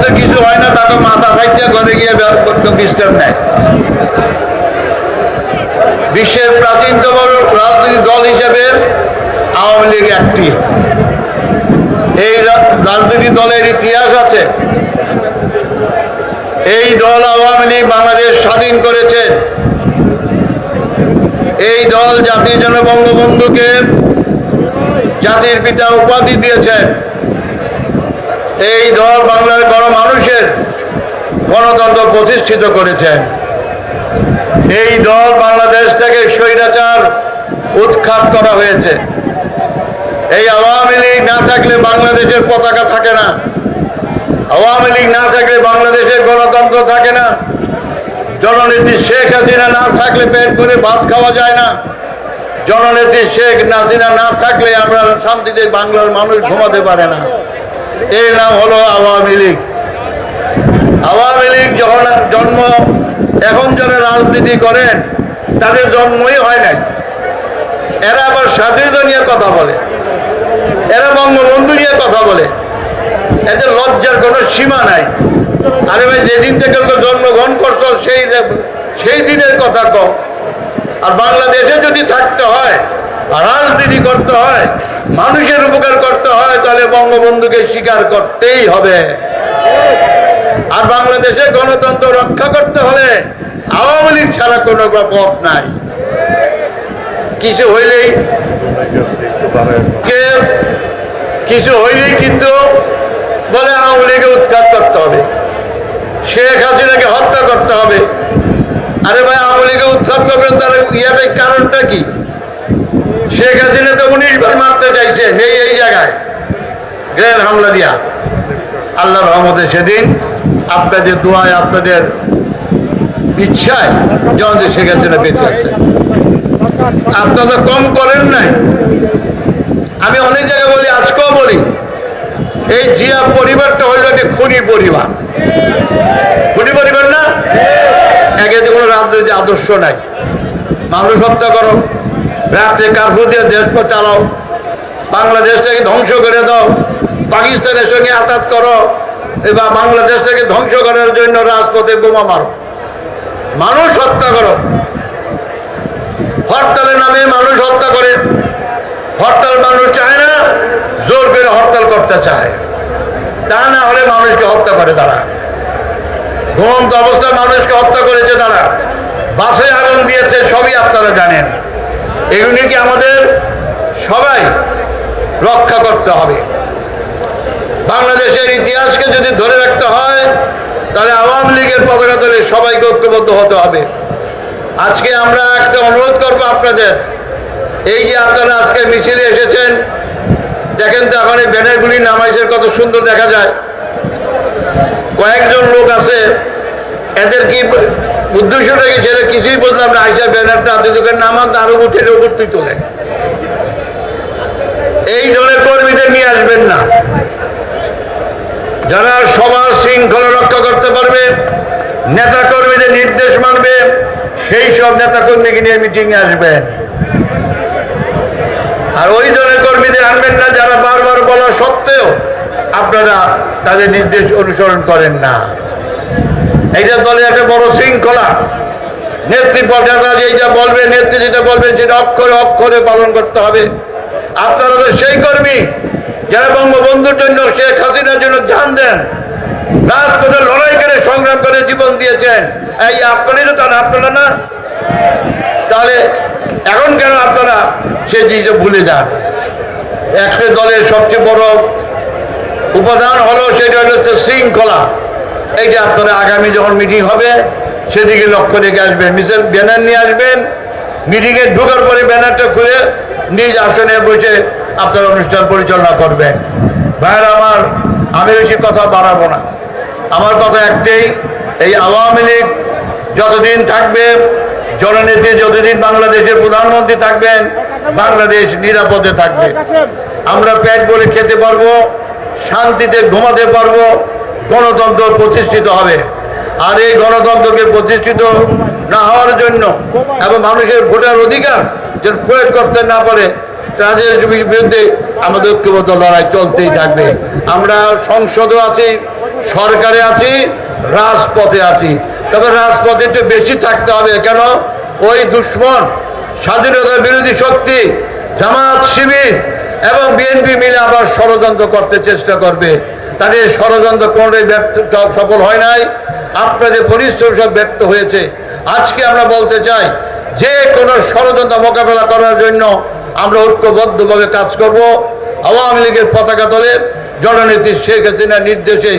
কাছে কিছু হয় না, তাকে মাথা ফাইতে ঘরে গিয়ে বিশ্রাম নেয়। বিশ্বের প্রাচীনতম রাজনৈতিক দল হিসেবে আওয়ামী লীগ একটি। এই রাজনৈতিক দলের ইতিহাস আছে। এই দল আওয়ামী লীগ বাংলাদেশ স্বাধীন করেছে। এই দল জাতির জন্য বঙ্গবন্ধুকে জাতির পিতা উপাধি দিয়েছেন। এই দল বাংলার গণ মানুষের গণতন্ত্র প্রতিষ্ঠিত করেছেন। এই দল বাংলাদেশ থেকে স্বৈরাচার উৎখাত করা হয়েছে। এই আওয়ামী লীগ না থাকলে বাংলাদেশের পতাকা থাকে না। আওয়ামী লীগ না থাকলে বাংলাদেশের গণতন্ত্র থাকে না। জননেত্রী শেখ হাসিনা না থাকলে পেট করে ভাত খাওয়া যায় না। জননেত্রী শেখ হাসিনা না থাকলে আমরা শান্তিতে বাংলার মানুষ ঘুমাতে পারে না। এর নাম হলো আওয়ামী লীগ। আওয়ামী লীগ যখন জন্ম, এখন যারা রাজনীতি করেন, তাদের জন্মই হয় নাই। এরা আবার স্বাধীনতা নিয়ে কথা বলে। এরা বঙ্গবন্ধু নিয়ে কথা বলে। এদের লজ্জার কোনো সীমা নাই। আরে ভাই, যেদিন থেকে জন্মগ্রহণ করছ, সেই সেই দিনের কথা কম আর বাংলাদেশে যদি থাকতে হয়, রাজনীতি করতে হয়, মানুষের উপকার করতে তাহলে বঙ্গবন্ধুকে স্বীকার করতেই হবে। আর বাংলাদেশে গণতন্ত্র রক্ষা করতে হলে আওয়ামী লীগ ছাড়া কোনো পথ নাই। কিছু হইলেই কিছু হইলেই কিন্তু বলে আওয়ামী লীগে উৎখাত করতে হবে। শেখ হাসিনাকে হত্যা করতে হবে। আরে ভাই, আওয়ামী লীগে উৎখাত করবেন তার ইয়াটাই কারণটা কি? শেখ হাসিনা তো উনিশ বার মারতে চাইছেন এই এই জায়গায়। গ্রেন হামলা দিয়া। আল্লাহ রহমতে সেদিন আপনাদের দোয়ায়, আপনাদের ইচ্ছায় যখন যে শেখ হাসিনা বেঁচে আছে। আপনারা কম করেন নাই। আমি অনেক জায়গায় বলি, আজকেও বলি, এই জিয়া পরিবারটা হইল একটি খুনি পরিবার। খুনি পরিবার না? একে তো কোনো রাজনৈতিক আদর্শ নাই। মানুষ হত্যা করো, রাত্রে কার্ফু দিয়ে দেশ পথ চালাও। বাংলাদেশটাকে ধ্বংস করে দাও। পাকিস্তানের সঙ্গে আঘাত করো। এবার বাংলাদেশটাকে ধ্বংস করার জন্য রাজপথে বোমা মারো। মানুষ হত্যা করো। হরতালের নামে মানুষ হত্যা করে। হরতাল মানুষ চায় না, জোর করে হরতাল করতে চায়। তা না হলে মানুষকে হত্যা করে তারা। ঘুমন্ত অবস্থায় মানুষকে হত্যা করেছে তারা। বাসে আগুন দিয়েছে, সবই আপনারা জানেন। এগুলি কি আমাদের সবাই রক্ষা করতে হবে। বাংলাদেশের ইতিহাসকে যদি ধরে রাখতে হয়, তাহলে আওয়ামী লীগের পতাকা ধরে সবাইকে ঐক্যবদ্ধ হতে হবে। আজকে আমরা একটা অনুরোধ করব আপনাদের। এই যে আপনারা আজকে মিছিলে এসেছেন, দেখেন তো এখন এই ব্যানারগুলি নামাইছে কত সুন্দর দেখা যায়। কয়েকজন লোক আছে, এদের কি উদ্দেশ্যটা কি ছেলে কিছুই বললাম না। আইসা ব্যানারটা হাতে দোকান নামান, তার উপর থেকে উপর তুই তোলে এই ধরনের কর্মীদের নিয়ে আসবেন না। যারা সবার শৃঙ্খলা রক্ষা করতে পারবে, নেতা কর্মীদের নির্দেশ মানবে, সেই সব নেতা কর্মীকে নিয়ে মিটিংয়ে আসবেন আর ওই ধরনের কর্মীদের আনবেন না, যারা বারবার বলা সত্ত্বেও আপনারা তাদের নির্দেশ অনুসরণ করেন না। এইটা দলের একটা বড় শৃঙ্খলা। নেত্রী পর্যায়টা যেটা বলবে, নেত্রী যেটা বলবেন সেটা অক্ষরে অক্ষরে পালন করতে হবে। আপনারা তো সেই কর্মী যারা বঙ্গবন্ধুর জন্য, শেখ হাসিনার জন্য জান দেন। রাজপথে লড়াই করে সংগ্রাম করে জীবন দিয়েছেন। এই আপনারই তো তারা, আপনারা না? তাহলে এখন কেন আপনারা সেই জিনিসটা ভুলে যান? একটা দলের সবচেয়ে বড় উপাদান হলো সেটা হচ্ছে শৃঙ্খলা। এই যে আপনারা আগামী যখন মিটিং হবে, সেদিকে লক্ষ্য রেখে আসবেন। মিছিল ব্যানার নিয়ে আসবেন। মিটিংয়ে ঢোকার পরে ব্যানারটা খুলে নিজ আসনে বসে আপনারা অনুষ্ঠান পরিচালনা করবেন। ভাইয়ের, আমার, আমি বেশি কথা বাড়াবো না। আমার কথা একটাই, এই আওয়ামী লীগ যতদিন থাকবে, জননেত্রী যতদিন বাংলাদেশের প্রধানমন্ত্রী থাকবেন, বাংলাদেশ নিরাপদে থাকবে। আমরা পেট বলে খেতে পারব, শান্তিতে ঘুমাতে পারব, গণতন্ত্র প্রতিষ্ঠিত হবে। আর এই গণতন্ত্রকে প্রতিষ্ঠিত না হওয়ার জন্য এবং মানুষের ভোটার অধিকার যেন প্রয়োগ করতে না পারে, তাদের বিরুদ্ধে আমাদের ঐক্যবদ্ধ লড়াই চলতেই থাকবে। আমরা সংসদও আছি, সরকারে আছি, রাজপথে আছি। তবে রাজপথে একটু বেশি থাকতে হবে, কেন? ওই দুশ্মন স্বাধীনতা বিরোধী শক্তি, জামাত, শিবির এবং বিএনপি মিলে আবার ষড়যন্ত্র করতে চেষ্টা করবে। তাদের ষড়যন্ত্র কোনোটাই ব্যর্থ, সফল হয় নাই। আপনাদের পরিশ্রম সব ব্যর্থ হয়েছে। আজকে আমরা বলতে চাই, যে কোনো ষড়যন্ত্র মোকাবেলা করার জন্য আমরা ঐক্যবদ্ধভাবে কাজ করব। আওয়ামী লীগের পতাকা দলের জননীতি শেখ হাসিনার নির্দেশে